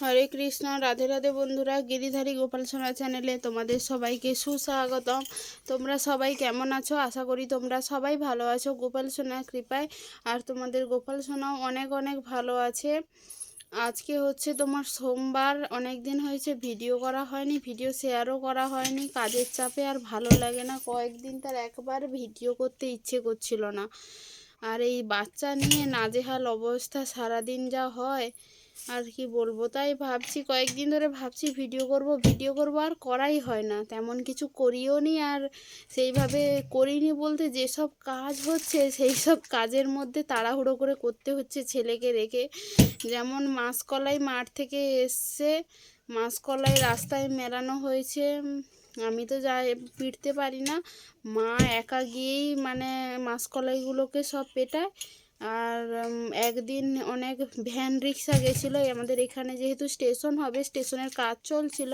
হরে কৃষ্ণ, রাধে রাধে বন্ধুরা, গিরিধারী গোপাল সোনা চ্যানেলে তোমাদের সবাইকে সুস্বাগতম। তোমরা সবাই কেমন আছো? আশা করি তোমরা সবাই ভালো আছো। গোপাল সোনার কৃপায় আর তোমাদের গোপাল সোনাও অনেক অনেক ভালো আছে। আজকে হচ্ছে তোমার সোমবার অনেক দিন হয়েছে ভিডিও করা হয়নি, ভিডিও শেয়ারও করা হয়নি, কাজের চাপে আর ভালো লাগে না। কয়েকদিন তার একবার ভিডিও করতে ইচ্ছে করছিল না। আর এই বাচ্চা নিয়ে নাজেহাল অবস্থা সারাদিন যা হয় আর কি বলব? তাই ভাবছি কয়েকদিন ধরে ভাবছি ভিডিও করব ভিডিও করব আর করাই হয় না। তেমন কিছু করিও নি আর সেইভাবে করিনি বলতে যেসব কাজ হচ্ছে সেই সব কাজের মধ্যে তাড়াহুড়ো করে করতে হচ্ছে ছেলেকে রেখে। যেমন মাসকলাই মাঠ থেকে এসছে, মাসকলাই রাস্তায় মেলানো হয়েছে। আমি তো যাই পিটতে পারি না। মা একা গিয়েই মানে মাসকলাইগুলোকে সব পেটায়। আর একদিন অনেক ভ্যান রিক্সা গেছিল। আমাদের এখানে যেহেতু স্টেশন হবে, স্টেশনের কাজ চলছিল,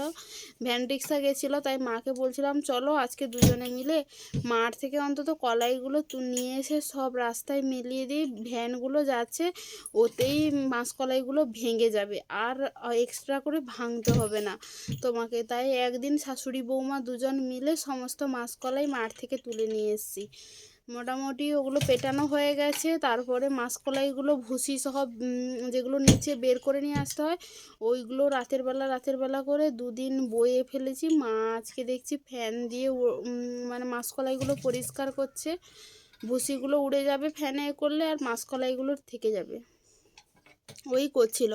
ভ্যান রিক্সা গেছিল, তাই মাকে বলছিলাম, চলো আজকে দুজনে মিলে মাঠ থেকে অন্তত কলাইগুলো নিয়ে এসে সব রাস্তায় মিলিয়ে দিই ভ্যানগুলো যাচ্ছে, ওতেই মাসকলাইগুলো ভেঙে যাবে। আর এক্সট্রা করে ভাঙতে হবে না তোমাকে। তাই একদিন শাশুড়ি বৌমা দুজন মিলে সমস্ত মাসকলাই মাঠ থেকে তুলে নিয়ে এসেছি। মোটামুটি ওগুলো পেটানো হয়ে গেছে। তারপরে মাসকলাইগুলো, ভুসি সহ যেগুলো নিচে বের করে নিয়ে আসতে হয়, ওইগুলো রাতের বেলা রাতের বেলা করে দুদিন বয়ে ফেলেছি। মা আজকে দেখছি ফ্যান দিয়ে মানে মাসকলাইগুলো পরিষ্কার করছে। ভুসিগুলো উড়ে যাবে ফ্যানে করলে আর মাসকলাইগুলো থেকে যাবে। ওই করছিল।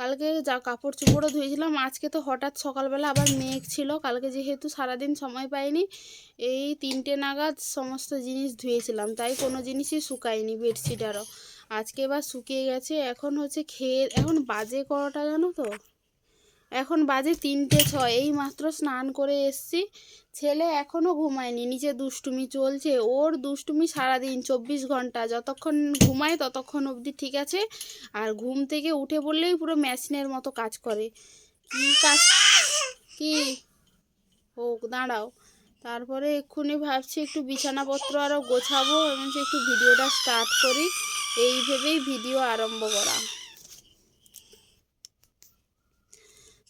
কালকে যা কাপড় চোপড়ও ধুয়েছিলাম, আজকে তো হঠাৎ সকালবেলা আবার মেঘ ছিল। কালকে যেহেতু সারাদিন সময় পাইনি, এই তিনটে নাগাদ সমস্ত জিনিস ধুয়েছিলাম, তাই কোনো জিনিসই শুকায়নি বেডশিট আরও আজকে এবার শুকিয়ে গেছে, এখন হচ্ছে খেয়ে, এখন বাজে করাটা জানো তো? এখন বাজে তিনটে ছয়, এই মাত্র স্নান করে এসছি। ছেলে এখনও ঘুমায়নি নিচে দুষ্টুমি চলছে। ওর দুষ্টুমি সারাদিন, চব্বিশ ঘণ্টা। যতক্ষণ ঘুমায় ততক্ষণ অবধি ঠিক আছে। আর ঘুম থেকে উঠে বললেই পুরো মেশিনের মতো কাজ করে। কি কাজ? কি? ও দাঁড়াও। তারপরে এক্ষুনি ভাবছি একটু বিছানাপত্র আরও গোছাবো এবং সে একটু ভিডিওটা স্টার্ট করি। এই ভেবেই ভিডিও আরম্ভ করা।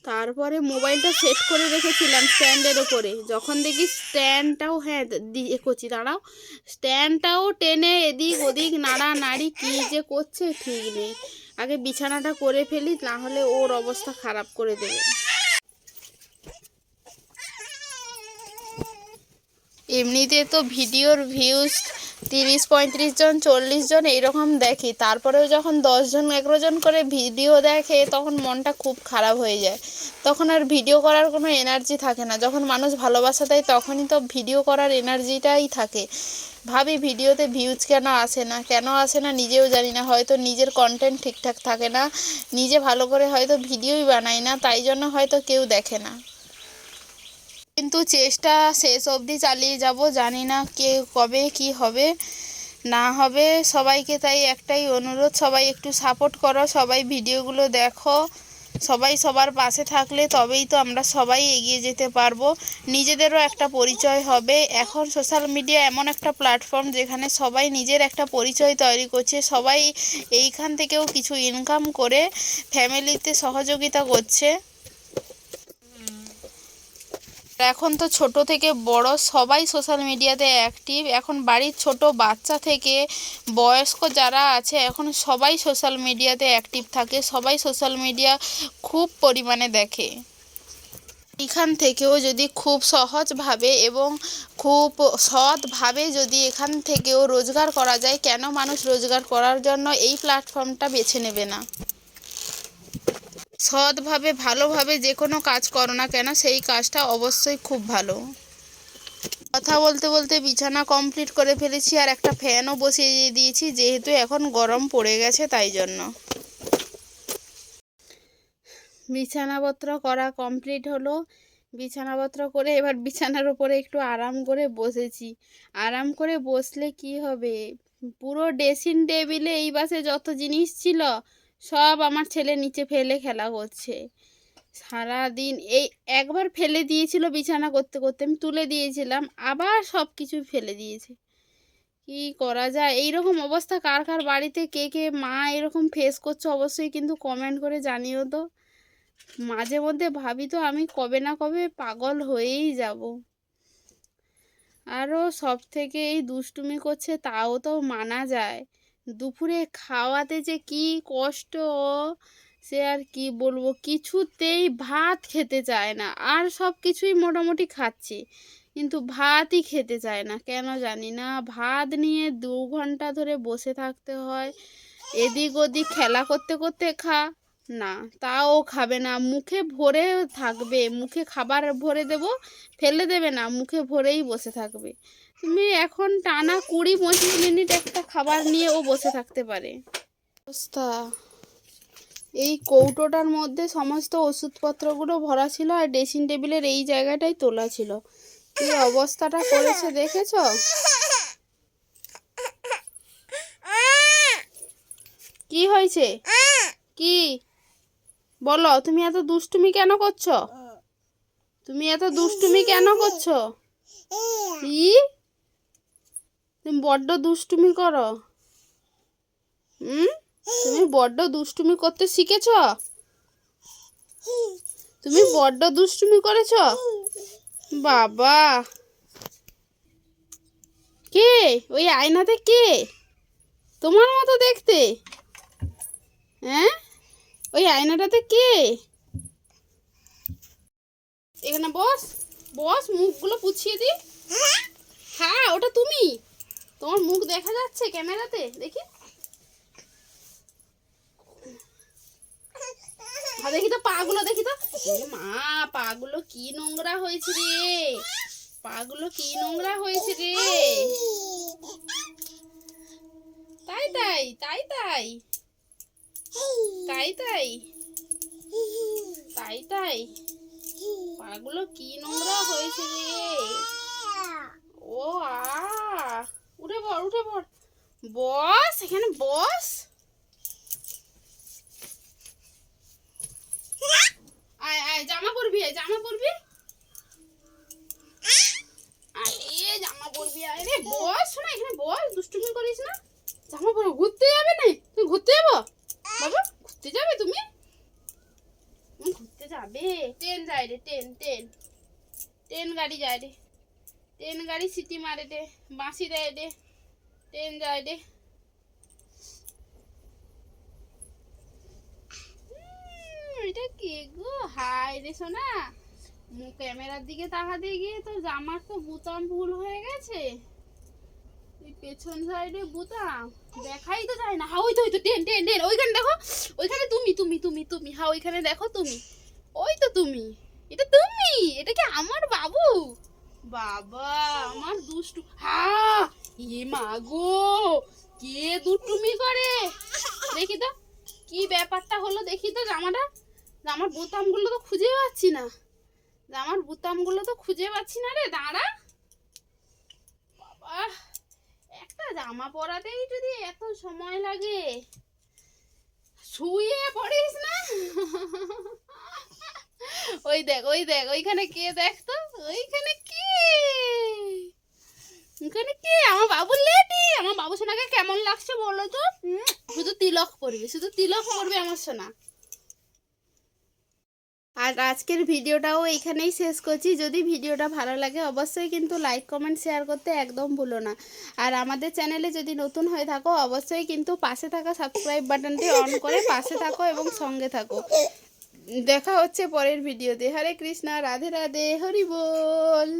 তারপরে মোবাইলটা সেট করে রেখেছিলাম স্ট্যান্ডের ওপরে। যখন দেখি স্ট্যান্ডটাও হ্যাঁ দিয়ে করছি, দাঁড়াও। স্ট্যান্ডটাও টেনে এদিক ওদিক নাড়া নাড়ি কী যে করছে ঠিক নেই। আগে বিছানাটা করে ফেলি, না হলে ওর অবস্থা খারাপ করে দেবে। এমনিতে তো ভিডিওর ভিউজ তিরিশ, পঁয়ত্রিশ জন, চল্লিশ জন এইরকম দেখি। তারপরেও যখন দশজন এগারো জন করে ভিডিও দেখে, তখন মনটা খুব খারাপ হয়ে যায়। তখন আর ভিডিও করার কোনো এনার্জি থাকে না। যখন মানুষ ভালোবাসা দেয়, তখনই তো ভিডিও করার এনার্জিটাই থাকে। ভাবি, ভিডিওতে ভিউজ কেন আসে না? কেন আসে না নিজেও জানি না। হয়তো নিজের কন্টেন্ট ঠিকঠাক থাকে না। নিজে ভালো করে হয়তো ভিডিওই বানাই না। তাই জন্য হয়তো কেউ দেখে না। কিন্তু চেষ্টা শেষ অবধি চালিয়ে যাব, জানি না কে কবে কি হবে, না হবে। সবাইকে তাই একটাই অনুরোধ, সবাই একটু সাপোর্ট করো, সবাই ভিডিওগুলো দেখো। সবাই সবার পাশে থাকলে তবেই তো আমরা সবাই এগিয়ে যেতে পারব। নিজেদেরও একটা পরিচয় হবে। এখন সোশ্যাল মিডিয়া এমন একটা প্ল্যাটফর্ম যেখানে সবাই নিজের একটা পরিচয় তৈরি করছে, সবাই এইখান থেকেও কিছু ইনকাম করে ফ্যামিলিতে সহযোগিতা করছে। এখন তো ছোট থেকে বড়, সবাই সোশ্যাল মিডিয়াতে অ্যাক্টিভ এখন বাড়ির ছোট বাচ্চা থেকে বয়স্ক যারা আছে, এখন সবাই সোশ্যাল মিডিয়াতে অ্যাক্টিভ থাকে। সবাই সোশ্যাল মিডিয়া খুব পরিমাণে দেখে। এখান থেকেও যদি খুব সহজভাবে এবং খুব সৎভাবে যদি এখান থেকেও রোজগার করা যায়, কেন মানুষ রোজগার করার জন্য এই প্ল্যাটফর্মটা বেছে নেবে না? সৎভাবে, ভালোভাবে যে কোনো কাজ করো না কেন, সেই কাজটা অবশ্যই খুব ভালো। কথা বলতে বলতে বিছানা কমপ্লিট করে ফেলেছি আর একটা ফ্যানও বসিয়ে দিয়েছি, যেহেতু এখন গরম পড়ে গেছে তাই জন্য। বিছানাপত্র করা কমপ্লিট হলো। বিছানাপত্র করে এবার বিছানার উপরে একটু আরাম করে বসেছি। আরাম করে বসলে কি হবে? পুরো ড্রেসিং টেবিলে এই বাসে যত জিনিস ছিল সব আমার ছেলে নিচে ফেলে খেলা করছে। সারাদিন এই একবার ফেলে দিয়েছিল বিছানা করতে করতে, আমি তুলে দিয়েছিলাম, আবার সব কিছু ফেলে দিয়েছে। কি করা যায়? এইরকম অবস্থা, কার কার বাড়িতে কে কে মা এরকম ফেস করছে অবশ্যই কিন্তু কমেন্ট করে জানিও তো। মাঝে মধ্যে ভাবি তো আমি কবে না কবে পাগল হয়েই যাব। আরও সব থেকে এই দুষ্টুমি করছে তাও তো মানা যায়। দুপুরে খাওয়াতে যে কি কষ্ট, সে আর কি বলব? কিছুতেই ভাত খেতে চায় না। আর সব কিছুই মোটামুটি খাচ্ছি, কিন্তু ভাতই খেতে চায় না। কেন জানি না, ভাত নিয়ে দু ঘণ্টা ধরে বসে থাকতে হয়। এদিক ওদিক খেলা করতে করতে খা, না, তাও খাবে না। মুখে ভরে থাকবে, মুখে খাবার ভরে দেব, ফেলে দেবে না, মুখে ভরেই বসে থাকবে। তুমি এখন টানা কুড়ি পঁচিশ মিনিট একটা খাবার নিয়ে ও বসে থাকতে পারে। অবস্থা। এই কৌটোটার মধ্যে সমস্ত ওষুধপত্রগুলো ভরা ছিল আর ড্রেসিং টেবিলের এই জায়গাটাই তোলা ছিল। কি অবস্থাটা করেছে দেখেছ? কি হয়েছে? কি? বলো, তুমি এত দুষ্টুমি কেন করছ? তুমি এত দুষ্টুমি কেন করছ? কি? তুমি বড্ড দুষ্টুমি করো। হুম? তুমি বড্ড দুষ্টুমি করতে শিখেছ? তুমি বড্ড দুষ্টুমি করেছ? বাবা। কে? ওই আয়নাতে কে? তোমার মতো দেখতে। হ্যাঁ? ওই আয়নাটাতে কে? এখানে বস। বস, মুখগুলো পুছিয়ে দি। হ্যাঁ ওটা তুমি। তোমার মুখ দেখা যাচ্ছে ক্যামেরাতে? দেখি। দেখি তো পাগুলো, দেখি তো। মা, পাগুলো কি নোংরা হয়েছে রে। পাগুলো কি নোংরা হয়েছে রে। তাই তাই তাই তাই। তাই তাই। তাই তাই। পাগুলো কি নোংরা হয়েছে রে। ও, আ। উঠে পড় উঠে পড়। বস, এখানে বস। আয় আয়, জামা পরবি, আয়, জামা পরবি। আরে, জামা পরবি আয় বস না এখানে বস, দুষ্টুমি করিস না। জামা পরো ঘুরতে যাবে না তুমি ঘুরতে যাব? বাবা, ঘুরতে যাবে তুমি? ঘুরতে যাবে। ট্রেন যায় রে, ট্রেন ট্রেন। ট্রেন গাড়ি যায় রে। ট্রেন গাড়ি সিটি মারে রে বাঁশি দেয় রে ট্রেন যায় উম, এটা কে গো? হাই রে সোনা। ক্যামেরার দিকে তাকাতে গিয়ে তো জামার তো বুতাম ভুল হয়ে গেছে। পেছন সাইডে বুতাম। দেখাই তো যায় না। হা ওই তো ওই তো টেন টেন টেন ওইখানে দেখো। ওইখানে তুমি তুমি তুমি তুমি। হা ওইখানে দেখো তুমি। ওই তো তুমি। এটা তুমি। এটা কি আমার বাবু? বাবা আমার দুষ্টু হা এ মা গো কে দুষ্টুমি করে? দেখি তো কি ব্যাপারটা হলো দেখি তো জামাটা। জামার বোতামগুলো তো খুঁজে পাচ্ছি না। জামার বোতামগুলো তো খুঁজে পাচ্ছি না রে দাঁড়া। বাবা একটা জামা পরাতেই যদি এত সময় লাগে শুয়ে পড়িস না। ওই দেখ ওই দেখ ওইখানে কে দেখ তো ওইখানে কে ওখানে কে আমার বাবু লেডি আমার বাবু সোনাকে কেমন লাগছে বলো তো? শুধু তিলক পরবে, শুধু তিলক পরবে আমার সোনা। আর আজকের ভিডিওটাও এখানেই শেষ করছি। যদি ভিডিওটা ভালো লাগে, অবশ্যই কিন্তু লাইক কমেন্ট শেয়ার করতে একদম ভুলো না। আর আমাদের চ্যানেলে যদি নতুন হয়ে থাকো, অবশ্যই কিন্তু পাশে থাকা সাবস্ক্রাইব বাটনটি অন করে পাশে থাকো এবং সঙ্গে থাকো। দেখা হচ্ছে পরের ভিডিওতে। হরে কৃষ্ণা, রাধে রাধে, হরি বল।